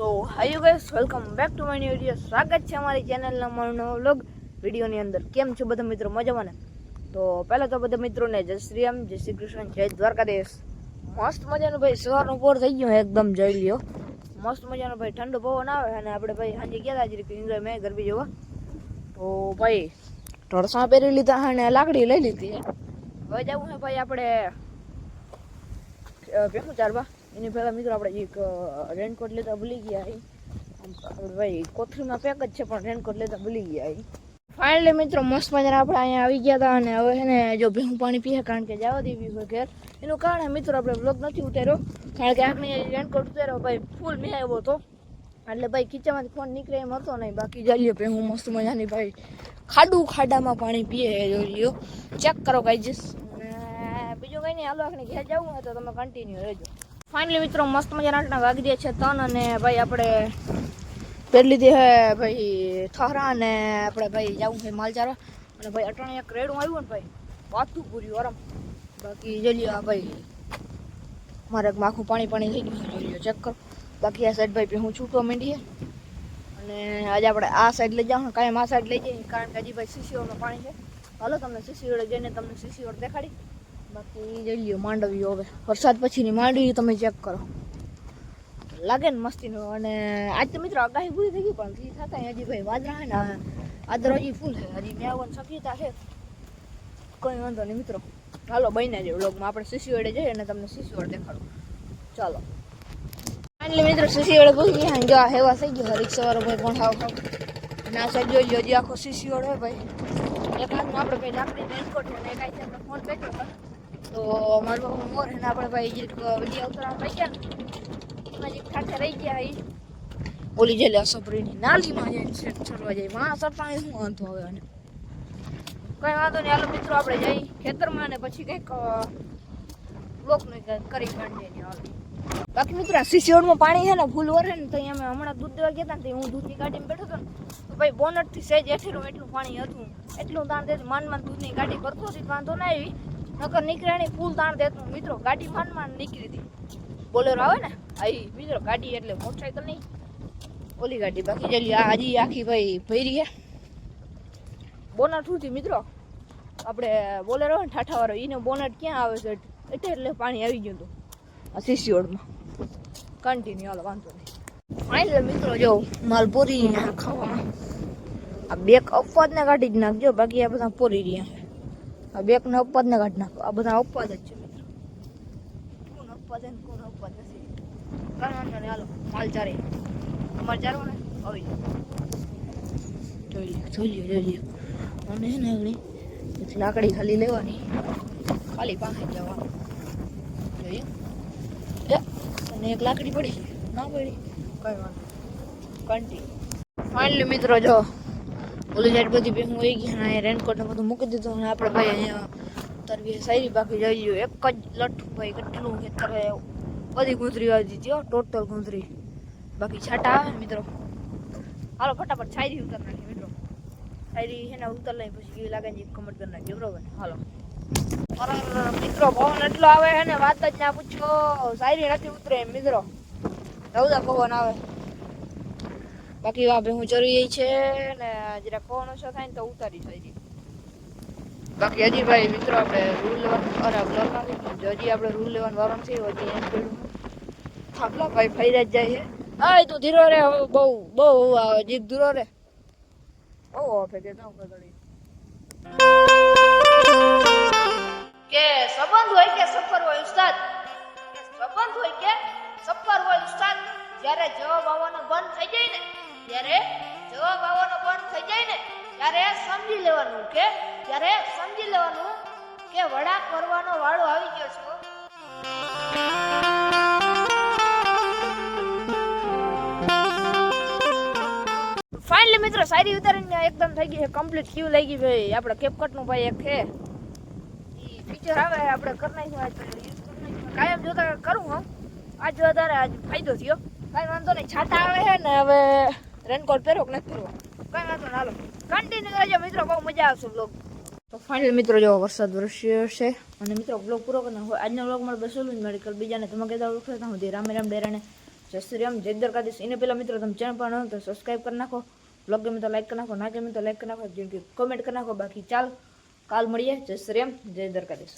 So hi guys welcome back to my new video સ્વાગત છે અમારી ચેનલના મારો નવો વ્લોગ વિડીયોની અંદર કેમ છો બધા મિત્રો? મજામાં ને? તો પહેલાં તો બધા મિત્રોને જય શ્રી રામ, જય શ્રી કૃષ્ણ, જય દ્વારકાધીશ. મસ્ત મજાનું ભાઈ સવારનો પોર થઈ ગયો એકદમ જઈ લ્યો. મસ્ત મજાનો ભાઈ ઠંડો પવન આવે અને આપણે ભાઈ સાંજે ગયા હતા જરીક એન્જોય મેં ગરબી જોવા. તો ભાઈ ઢોરસા પહેરી લીધા અને લાકડી લઈ લીધી હવે જવું છે ભાઈ આપણે ભેગું ચારવા એની પહેલાં મિત્રો આપણે એક રેનકોટ લેતા ભૂલી ગયા અહીં આપણે ભાઈ કોથળીમાં પેક જ છે, પણ રેનકોટ લેતા ભૂલી ગયા અહીં ફાઇનલી મિત્રો મસ્ત મજાના આપણે અહીંયા આવી ગયા હતા અને હવે છે ને જો ભેહું પાણી પીએ કારણ કે જવા દેવી હોય ઘેર. એનું કારણ મિત્રો આપણે બ્લોગ નથી ઉતાર્યો, કારણ કે આપણે રેનકોટ ઉતાર્યો, ભાઈ ફૂલ મેં આવ્યો હતો. એટલે ભાઈ ખીચામાંથી ફોન નીકળે એમ હતો નહીં, બાકી જઈએ ભેહું મસ્ત મજાની ભાઈ ખાડું ખાડામાં પાણી પીએ એ જોઈ લ્યો. ચેક કરો ગાઈજીસ અને બીજું કંઈ નહીં, હાલો આપણે ઘેર જવું હોય તો તમે કન્ટિન્યુ રહેજો. ફાઇનલી મિત્રો મસ્ત મજાના આટલા વાગી દે છે તન અને ભાઈ આપણે પહેરી લીધી હે ભાઈ થરા અને આપણે ભાઈ જવું છે માલચારા અને ભાઈ અટાણે એક રેડું આવ્યું ને ભાઈ, વાતું પૂર્યું આરામ. બાકી જઈએ આ ભાઈ, મારે માખું પાણી પાણી થઈ ગયું જોઈએ ચેક કરો. બાકી આ સાઈડ ભાઈ હું છૂટવા માંડીએ અને આજે આપણે આ સાઈડ લઈ જાઉં કાયમ આ સાઈડ લઈ જઈએ, કારણ કે હજી ભાઈ સીસીઓમાં પાણી છે. હાલો તમને સીસીઓડે જઈને તમને સીસીઓડ દેખાડી. બાકી જઈ લ્યો માંડવીઓ હવે. વરસાદ પછીની માંડવી તમે ચેક કરો. લાગે ને મસ્તીનું. અને આજ તો મિત્રો આગાહી પૂરી થઈ ગઈ, પણ થી થતા હજી ભાઈ વાદરા હે ને આદર હજી ફૂલ છે હજી મેં આવવાની શક્યતા છે કોઈ વાંધો નહીં મિત્રો. હાલો, બન્યા જ વ્લોગમાં આપણે શિશુવાડે જઈએ અને તમને શિશુવાડ દેખાડું. ચાલો. એટલે મિત્રો સીસીઓડે ભૂલી ગયા જો હેવા થઈ ગયો. રિક્ષાવાળો ભાઈ પણ હાવ હાવ. આ સાઈડ જોઈ હજી આખો સીસીઓડ હોય ભાઈ. એક હાથમાં આપણે ભાઈ લાકડી રેનકોટ અને એક હાથે ફોન બેઠો તો મારું બાપુ મોર એને આપણે ભાઈ જે વીડિયો ઉતરવા લઈ ગયા એમાં જે ખાતે રહી ગયા એ. ઓલી જેલી અસપરીની નાલીમાં જઈને છે, ચડવા જાય માં સરપાણી શું વાંધો હવે અને કઈ વાંધો નહીં, હાલો મિત્રો, આપણે જઈ ખેતરમાં ને પછી કંઈક બ્લોકનું કરી કાઢીએ હાલો. બાકી મિત્રો, આ સિસિયોડમાં પાણી છે ને ફૂલ વરે ને, તો અમે હમણાં દૂધ દેવા ગયા હતા ને હું દૂધની ગાડીમાં બેઠો હતો ને, તો ભાઈ બોનટથી સહેજ એઠેલું એટલું પાણી હતું. એટલું તાણ માન માન દૂધની ગાડી કરતો હતી વાંધો ના આવી. નકર નીકળે નહીં ફૂલ તાણ દેતું મિત્રો ગાડી માન નીકળી હતી. બોલેરો આવે ને? આઈ, મિત્રો ગાડી એટલે મોટરસાઇકલ નહીં ઓલી ગાડી બાકી જલી આ હજી આખી ભાઈ ભરી હે. બોનટ શું થયું મિત્રો? આપણે બોલેરો હોય ને ઠાઠાવાળો એને બોનટ ક્યાં આવે છે? એટલે એટલે પાણી આવી ગયું હતું. આ સિસિયોડમાં કન્ટિન્યુ હાલો, વાંધો નહીં. ફાઇનલ મિત્રો, જો માલ પૂરી ખાવામાં. આ બેક અફવાજ ને કાઢી જ નાખજો, બાકી આ બધા પૂરી રહ્યા. આ બેક ને અપવાદ ને કાઢી નાખો. આ બધા અપવાદ જ છે મિત્રો. અપવાદ ને કોણ અપવાદ નથી. હાલો, માલ ચારે. તમારે આવી જોઈ લ્યો જોઈ લ્યો લાકડી ખાલી લેવાની. ખાલી પાસે જવાનું. જોઈએ અને એક લાકડી પડી ના પડી? કઈ વાંધો કંટી ફાઇનલી મિત્રો, જો. ઓલી સાઈડ બધી ભેગું વહી ગઈ અને અહીંયા રેનકોટ બધું મૂકી દીધું અને આપણે ભાઈ અહીંયા તરવી સારી બાકી જઈ ગયું. એક જ લઠ્ઠું ભાઈ, કેટલું ખેતર બધી ગુંદરી આવી દીધી ટોટલ ગુંદરી. બાકી છાટા આવે ને મિત્રો. હાલો, ફટાફટ છાયરી ઉતર નાખી મિત્રો. છાયરી છે ને ઉતર લઈ પછી કેવી લાગે છે કમેન્ટ કરી નાખજો બરોબર? હાલો. મિત્રો, પવન એટલો આવે છે ને, વાત જ ના પૂછો. સાયરી નથી ઉતરે મિત્રો. રવદા પવન આવે. બાકી વાભે હું જરૂરી છે ને જરા ફોન ઓછો થાય ને તો ઉતારી હજી બાકી હજી ભાઈ મિત્રો આપણે રૂલ લેવાનું અરે બ્લોક હજી આપણે રૂલ લેવાનું વારમ છે, હજી એમ પેલું થાકલા ભાઈ ફરી જ જાય છે. હા તું ધીરો રે બહુ બહુ આવે, જીભ ધીરો રે. બહુ આપે કે ના કદડી કે સંબંધ હોય કે સફર હોય ઉસ્તાદ? સંબંધ હોય કે સફર હોય ઉસ્તાદ? જ્યારે જવાબ આવવાનો બંધ થઈ ત્યારે જવાબ આવવાનો બંધ થઈ જાય ને, ત્યારે સમજી લેવાનું કે, ત્યારે સમજી લેવાનું કે વડા કરવાનો વાળો આવી ગયો છે ફાઇનલી મિત્રો સારી ઉતારીને એકદમ થઈ ગઈ છે કમ્પ્લીટ ક્યુ લઈ ગઈ. ભાઈ આપણે કેપકટનું ભાઈ એક છે. ફીચર આવે, આપણે કરી નાખ્યું કાયમ જોતા કરું હું. આજ વધારે આજ ફાયદો થયો. કાંઈ વાંધો નહીં, છાટા આવે છે ને, હવે રેનકોટ પહેરો કે નથી પહેરવો? કઈ વાંધો ના હાલો. કન્ટિન્યુ કરજો મિત્રો, બહુ મજા આવશે બ્લોગ તો ફાઇનલ મિત્રો જો વરસાદ વરસ્યો છે, અને મિત્રો બ્લોગ પૂરો કરી નાખો આજનો બ્લોગ મારે બસોલું જ મેડિકલ બીજાને કહેતા વખતે હું રામે રામ ડેરાને જય શ્રી રામ, જય દ્વારકાધીશ. એને પહેલાં મિત્રો તમે ચેનલ પર તો સબસ્ક્રાઈબ કરી નાખો બ્લોગ ગમે તો લાઈક કરી નાખો, ના ગમે તો લાઈક કરી નાખો, જેમ કે કોમેન્ટ કરી નાખો, બાકી ચાલ, કાલ મળીએ, જય શ્રી રામ, જય દ્વારકાધીશ.